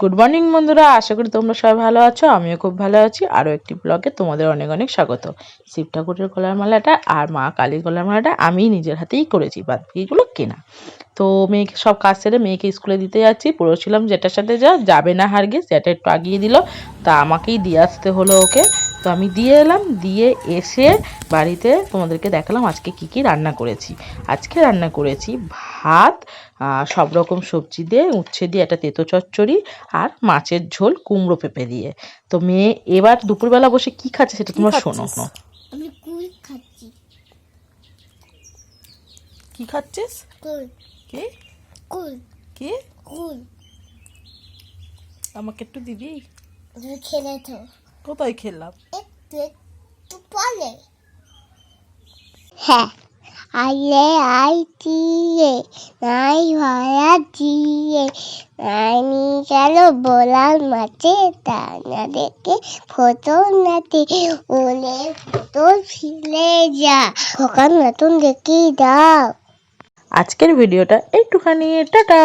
Good morning বন্ধুরা। আশা করি তোমরা সবাই ভালো আছো। আমিও খুব ভালো আছি। আরও একটি ব্লগে তোমাদের অনেক অনেক স্বাগত। শিব ঠাকুরের গলার মালাটা আর মা কালীর গলার মালাটা আমি নিজের হাতেই করেছি বাকিগুলো কেনা। তো মেয়েকে, সব কাজ সেরে মেয়েকে স্কুলে দিতে যাচ্ছি। পড়েছিলাম যেটার সাথে যা, যাবে না হারগে যেটা একটু আগিয়ে দিল, তা আমাকেই দিয়ে আসতে হলো ওকে। তো আমি দিয়ে এলাম, দিয়ে এসে বাড়িতে তোমাদেরকে দেখালাম আজকে কি কি রান্না করেছি। আজকে রান্না করেছি ভাত সব রকম সবজি দিয়ে উচ্ছে দিয়ে একটা তেতো চচ্চড়ি আর মাছের ঝোল কুমড়ো পেঁপে দিয়ে। তো মেয়ে এবার দুপুরবেলা বসে কি খাচ্ছে সেটা তোমরা শোনো। আমি কুল খাচ্ছি। কি খাচ্ছিস? কুল কি? কুল কি? কুল আমাকে একটু দিবি? তুমি খেলে তো। কোথায় খেললাম একটু একটু পরে। হ্যাঁ আইলে আই দিয়ে, নাই ভরা দিয়ে। নাই গেল বোলার মাঠে দানা দেখে ফটো নাতে ওলে ফটো ফিলে যা ওখান নতুন দেখি দাও। আজকের ভিডিওটা একটুখানি টাটা।